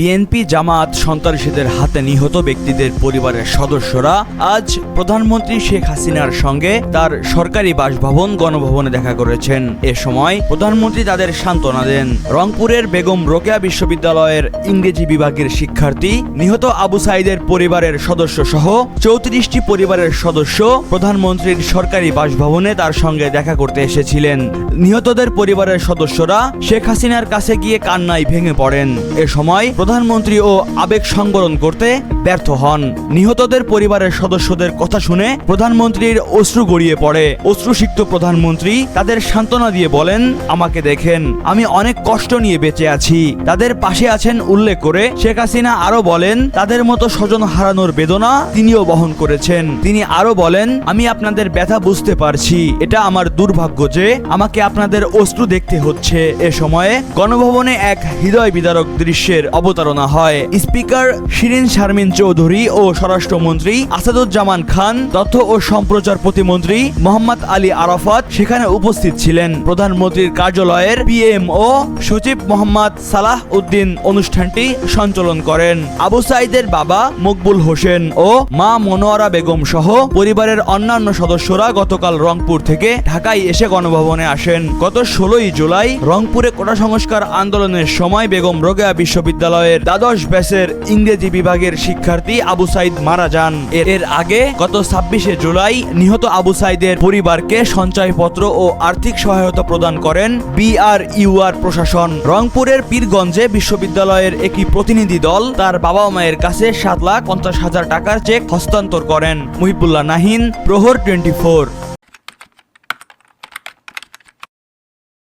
BNP জামাত সন্ত্রাসীদের হাতে নিহত ব্যক্তিদের পরিবারের সদস্যরা আজ প্রধানমন্ত্রী শেখ হাসিনার সঙ্গে তার সরকারি বাসভবন গণভবনে দেখা করেছেন। এ সময় প্রধানমন্ত্রী তাদের সান্ত্বনা দেন। রংপুরের বেগম রোকেয়া বিশ্ববিদ্যালয়ের ইংরেজি বিভাগের শিক্ষার্থী নিহত আবু সাইদের পরিবারের সদস্য সহ চৌত্রিশটি পরিবারের সদস্য প্রধানমন্ত্রীর সরকারি বাসভবনে তার সঙ্গে দেখা করতে এসেছিলেন। নিহতদের পরিবারের সদস্যরা শেখ হাসিনার কাছে গিয়ে কান্নায় ভেঙে পড়েন। এ সময় প্রধানমন্ত্রী ও আবেগ সংবরণ করতে ব্যর্থ হন। নিহতদের পরিবারের সদস্যদের কথা শুনে প্রধানমন্ত্রীর অশ্রু গড়িয়ে পড়ে। অশ্রুসিক্ত প্রধানমন্ত্রী তাদের সান্ত্বনা দিয়ে বলেন, আমাকে দেখেন, আমি অনেক কষ্ট নিয়ে বেঁচে আছি। তাদের পাশে আছেন উল্লেখ করে শেখ হাসিনা আরও বলেন, তাদের মতো স্বজন হারানোর বেদনা তিনিও বহন করেছেন। তিনি আরও বলেন, আমি আপনাদের ব্যথা বুঝতে পারছি। এটা আমার দুর্ভাগ্য যে আমাকে আপনাদের অশ্রু দেখতে হচ্ছে। এ সময়ে গণভবনে এক হৃদয় বিদারক দৃশ্যের অবতারণা হয়। স্পিকার শিরিন শারমিন চৌধুরী ও স্বরাষ্ট্রমন্ত্রী আসাদুজ্জামান খান, তথ্য ও সম্প্রচার প্রতিমন্ত্রী মোহাম্মদ আলী আরাফাত সেখানে উপস্থিত ছিলেন। প্রধানমন্ত্রীর কার্যালয়ের পিএম ও সচিব মোহাম্মদ সালাহ উদ্দিন অনুষ্ঠানটি সঞ্চালন করেন। আবু সাইদের বাবা মকবুল হোসেন ও মা মনোয়ারা বেগম সহ পরিবারের অন্যান্য সদস্যরা গতকাল রংপুর থেকে ঢাকায় এসে গণভবনে আসেন। গত ষোলোই জুলাই রংপুরে কোটা সংস্কার আন্দোলনের সময় বেগম রোকেয়া বিশ্ববিদ্যালয়ের দ্বাদশ ব্যাচের ইংরেজি বিভাগের শিক্ষার্থী আবু সাইদ মারা যান। এর আগে গত ছাব্বিশে জুলাই নিহত আবু সাইদের পরিবারকে সঞ্চয়পত্র ও আর্থিক সহায়তা প্রদান করেন বিআর ইউআর প্রশাসন। রংপুরের পীরগঞ্জে বিশ্ববিদ্যালয়ের একটি প্রতিনিধি দল তার বাবা মায়ের কাছে সাত লাখ পঞ্চাশ হাজার টাকার চেক হস্তান্তর করেন। মুহিবুল্লাহ নাহিন, প্রহর টোয়েন্টি